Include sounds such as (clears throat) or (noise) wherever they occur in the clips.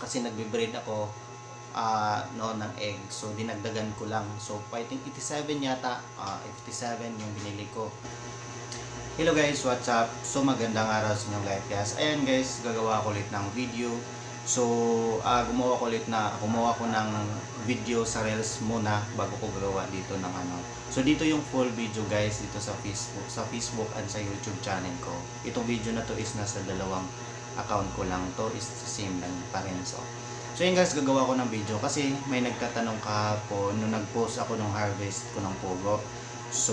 kasi nagbe-breed ako ah noon ng egg. So, dinagdagan ko lang. So, I think 87 yata. ah 57 yung binili ko. Hello guys, what's up? So, magandang araw sa inyo guys. Ayan guys, gagawa ko ulit ng video. So, ah gumawa ko ulit na, gumawa ko ng video sa Reels muna bago ko gagawa dito ng ano. So, dito yung full video guys dito sa Facebook, sa Facebook and sa YouTube channel ko. Itong video na to is nasa dalawang account ko lang. To is same lang pa rin. So, So yun guys, gagawa ko ng video kasi may nagtatanong kahapon nung nag-post ako ng harvest ko ng pogo. So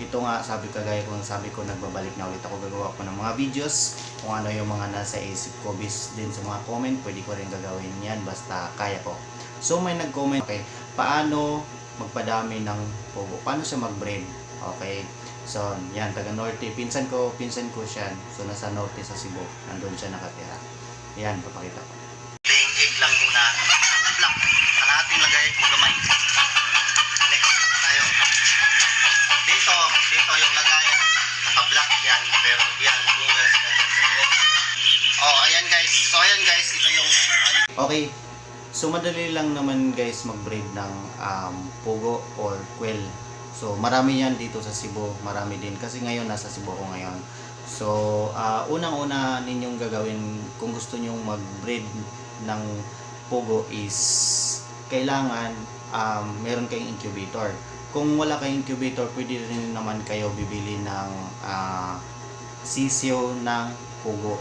ito nga sabi kagaya ko sabi ko nagbabalik na ulit ako gagawa ko ng mga videos kung ano yung mga nasa isip ko based din sa mga comment pwede ko rin gagawin yan basta kaya ko. So may nag-comment okay, paano magpadami ng pogo? Paano siya mag-breed? Okay. So, yan, taga Norte. Pinsan ko, pinsan ko siya. So, nasa Norte sa Cebu. Nandun siya nakatira. Yan, papakita ko. Laying egg lang muna. Black. Kalahating lagay kung gamay. Next tayo. Dito, dito yung lagay. Naka-black yan. Pero yan, viewers na dyan sa loob. Oh, ayan guys. So, ayan guys. Ito yung... Okay. So madali lang naman guys mag-breed ng um, pugo or quail. So marami yan dito sa Cebu, marami din kasi ngayon nasa Cebu ako ngayon. So ah, unang-una ninyong gagawin kung gusto nyong mag-breed ng pugo is kailangan um, meron kayong incubator. Kung wala kayong incubator, pwede rin naman kayo bibili ng ah, sisyo ng pugo.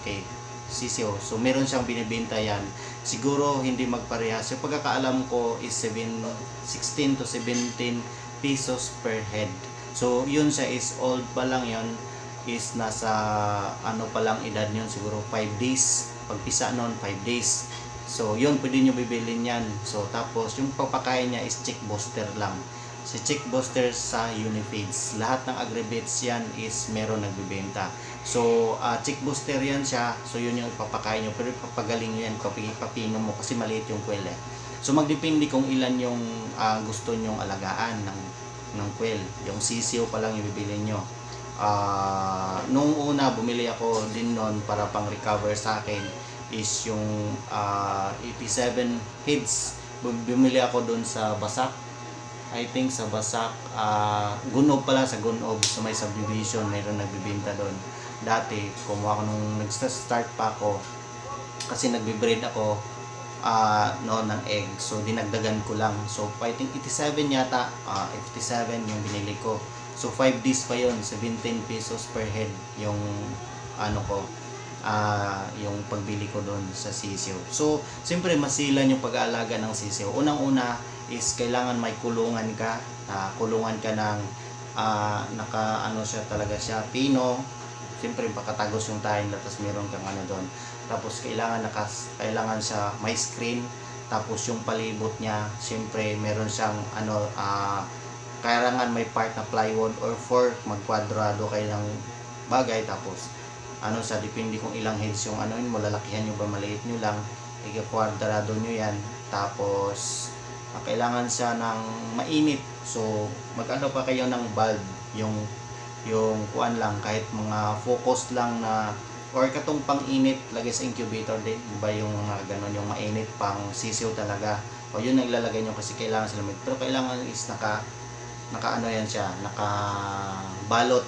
Okay, sisyo. So meron siyang binibenta yan siguro hindi magparehas. Yung pagkakaalam ko is 7, 16 to 17 pesos per head. So, yun siya is old pa lang yun is nasa ano pa lang edad yun siguro 5 days. Pagpisa noon 5 days. So, yun pwede nyo bibilin yan. So, tapos yung papakain niya is chick booster lang. Si chick booster sa Unifeeds. Lahat ng agribits yan is meron nagbibenta. So, uh, chick booster yan siya. So, yun yung ipapakain nyo. Pero papagaling nyo yan, papi, papino mo kasi maliit yung eh. So, magdepende kung ilan yung ah, gusto nyong alagaan ng, ng quail. Yung sisiyo pa lang yung bibili nyo. Ah, nung una, bumili ako din nun para pang recover sa akin is yung ah, 87 heads. Bu- Bumili ako doon sa Basak. I think sa Basak, ah Gunob pala sa Gunob, sa may subdivision, mayroon nagbibenta doon. Dati, kumuha ko nung nag-start pa ako, kasi nagbe-breed ako ah noon ng egg. So, dinagdagan ko lang. So, I think 87 yata, ah 57 yung binili ko. So, 5 days pa yon 17 pesos per head yung ano ko, ah yung pagbili ko doon sa sisiw. So, siyempre masilan yung pag-aalaga ng sisiw. Unang-una is kailangan may kulungan ka, ah, kulungan ka ng ah, naka ano siya talaga siya, pino. Siyempre pakatagos yung tahin tapos meron kang ano doon. Tapos kailangan nakas kailangan siya may screen. Tapos yung palibot niya, siyempre meron siyang ano ah kailangan may part na plywood or fork, magkwadrado kayo ng bagay. Tapos ano sa depende kung ilang heads yung ano yun mo lalakihan nyo ba maliit nyo lang ikakwadrado nyo yan. Tapos ah, kailangan siya ng mainit. So magano pa kayo ng bulb yung yung kuan lang kahit mga focus lang na or katong pang init lagay sa incubator din di ba yung mga ganon yung mainit pang sisiw talaga. O yun ang ilalagay nyo kasi kailangan sila may pero kailangan is naka naka ano yan siya naka balot.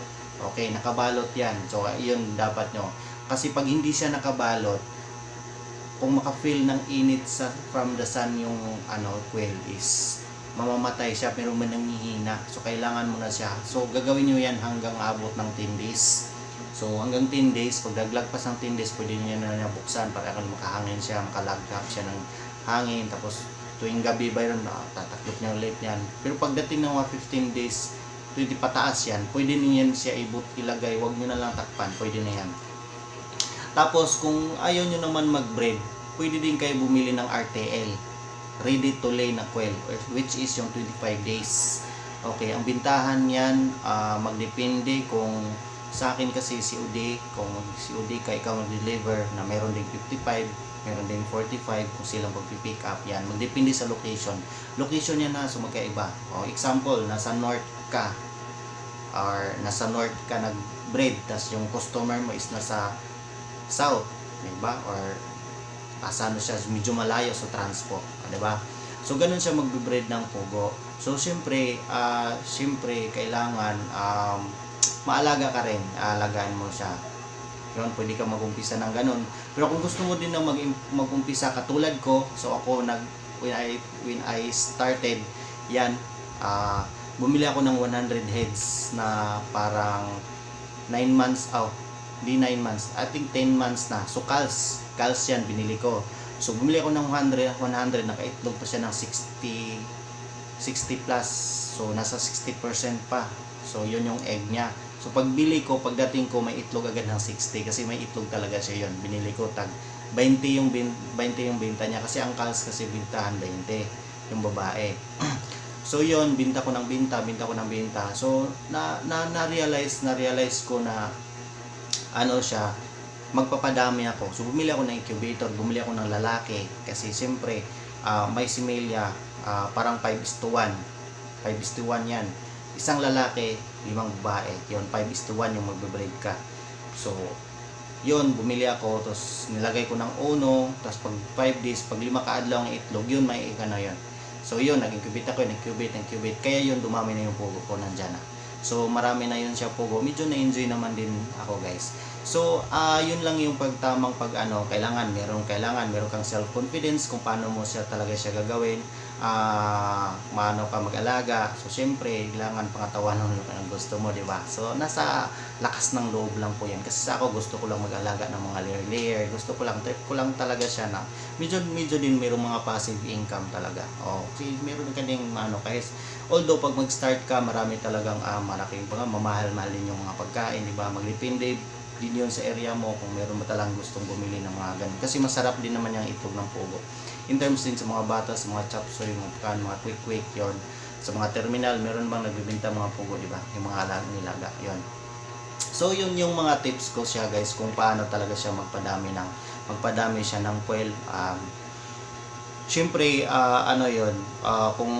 Okay nakabalot yan. So yun dapat nyo. Kasi pag hindi siya nakabalot kung maka-feel ng init sa from the sun yung ano quail is mamamatay siya pero man nanghihina so kailangan mo na siya. So gagawin nyo yan hanggang abot ng 10 days so hanggang 10 days pag naglagpas ng 10 days pwede nyo na niya buksan para kung makahangin siya makalagkap siya ng hangin. Tapos tuwing gabi ba yun ah, tataklop niya ulit yan. Pero pagdating ng mga 15 days pwede pataas yan. Pwede niyo yan siya ibut ilagay. Wag nyo na lang takpan. Pwede na yan. Tapos kung ayaw nyo naman mag-breed, pwede din kayo bumili ng RTL. Ready to lay na quail, which is yung 25 days. Okay, ang bintahan yan, ah, magdepende kung sa akin kasi si UD, kung UD ka ikaw mag-deliver na meron din 55, meron din 45 kung silang pag-pick up yan. Magdepende sa location. Location yan na, so magkaiba. O, example, nasa north ka, or nasa north ka nag-breed, tas yung customer mo is nasa south, di ba? Or asa ano siya, medyo malayo sa transpo, ah, di ba? So ganun siya magbe-breed ng pugo. So siyempre, ah siyempre kailangan um, maalaga ka rin, aalagaan mo siya. Yun, pwede ka mag-umpisa ng ganun. Pero kung gusto mo din na mag mag-umpisa katulad ko, so ako nag when I when I started yan, ah bumili ako ng 100 heads na parang 9 months out. Di 9 months. I think 10 months na. So cals, cals yan binili ko. So bumili ako ng 100, 100 nakaitlog pa siya ng 60 60 plus. So nasa 60% pa. So yun yung egg niya. So pagbili ko, pagdating ko may itlog agad ng 60 kasi may itlog talaga siya yun. Binili ko tag 20 yung bin, 20 yung binta niya kasi ang cals kasi bintahan 20 yung babae. (clears throat) so yun, binta ko ng binta, binta ko ng binta. So na na na-realize, na-realize ko na ano siya, magpapadami ako. So bumili ako ng incubator, bumili ako ng lalaki kasi siyempre ah, may similya ah, parang 5 is to 1. 5 is to 1 yan. Isang lalaki, limang babae. Yun, 5 is to 1 yung magbe-breed ka. So, yun, bumili ako, tapos nilagay ko ng uno, tapos pag 5 days, pag lima kaadlaw ang itlog, yun, may na yun. So, yun, nag-incubate ako, nag-incubate, nag-incubate. Kaya yun, dumami na yung pugo ko nandyan na. So, marami na yun siya pugo. Medyo na-enjoy naman din ako, guys. So, ah yun lang yung pagtamang pag ano, kailangan, meron kailangan, meron kang self-confidence kung paano mo siya talaga siya gagawin. Ah, maano ka mag-alaga. So, syempre, kailangan pangatawanan mo ang gusto mo, di ba? So, nasa lakas ng loob lang po yan. Kasi sa ako, gusto ko lang mag-alaga ng mga layer-layer. Gusto ko lang, trip ko lang talaga siya na medyo, medyo din mayroong mga passive income talaga. O, kasi meron ka ding, ano, kahit, although pag mag-start ka, marami talagang ah, malaking pang mamahal-mahal din yung mga pagkain, di ba? Maglipindi din yun sa area mo kung meron mo talang gustong bumili ng mga ganun. Kasi masarap din naman yung itlog ng pugo. In terms din sa mga bata, sa mga chapsoy, mga pagkain, mga quick-quick, yon Sa mga terminal, meron bang nagbibinta mga pugo, di ba? Yung mga alag nilaga, yon So, yun yung mga tips ko siya guys kung paano talaga siya magpadami ng magpadami siya ng quail. Um, Siyempre, ah, ano yon ah, kung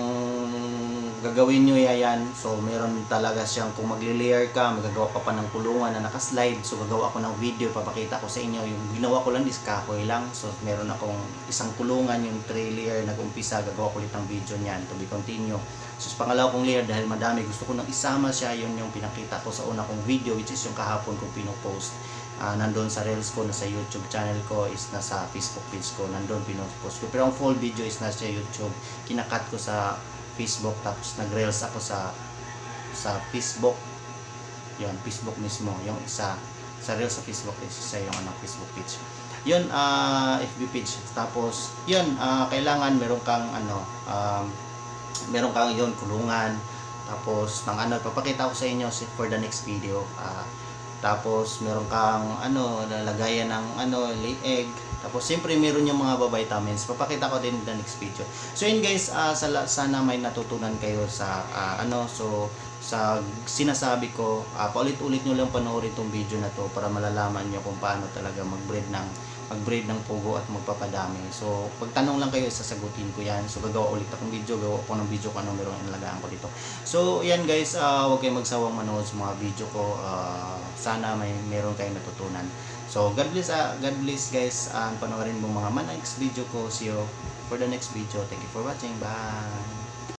gagawin nyo yan, so meron talaga siyang, kung magli-layer ka, magagawa ka pa ng kulungan na nakaslide, so gagawa ko ng video, papakita ko sa inyo, yung ginawa ko lang is kahoy lang, so meron akong isang kulungan, yung three layer, nag-umpisa, gagawa ko ulit ng video niyan, to be continue. So pangalawa kong layer, dahil madami, gusto ko nang isama siya, yun yung pinakita ko sa una kong video, which is yung kahapon kong pinopost. Ah, nandun sa Reels ko, nasa YouTube channel ko, is nasa Facebook page ko, nandun pinopost ko. Pero ang full video is nasa YouTube, kinakat ko sa Facebook tapos nag-reels ako sa sa Facebook. Yon Facebook mismo yung isa. Sa reels sa Facebook is isa yung ano Facebook page. Yun ah FB page. Tapos yun ah, kailangan meron kang ano um, meron kang yun kulungan. Tapos ng ano papakita ko sa inyo for the next video. Ah, tapos meron kang ano lalagayan ng ano egg tapos siyempre meron yung mga vitamins papakita ko din in the next video so yun guys ah, sala- sana may natutunan kayo sa ah, ano so sa sinasabi ko ah, paulit-ulit nyo lang panoorin itong video na to para malalaman nyo kung paano talaga mag-breed ng mag-breed ng pugo at magpapadami. So, pagtanong lang kayo, sasagutin ko yan. So, gagawa ulit akong video, gawa ko ng video kung anong meron inalagaan ko dito. So, yan guys, ah, huwag kayong magsawang manood sa mga video ko. Ah, sana may meron kayong natutunan. So, God bless, ah, God bless guys. Uh, panoorin mo mga man next video ko. See you for the next video. Thank you for watching. Bye!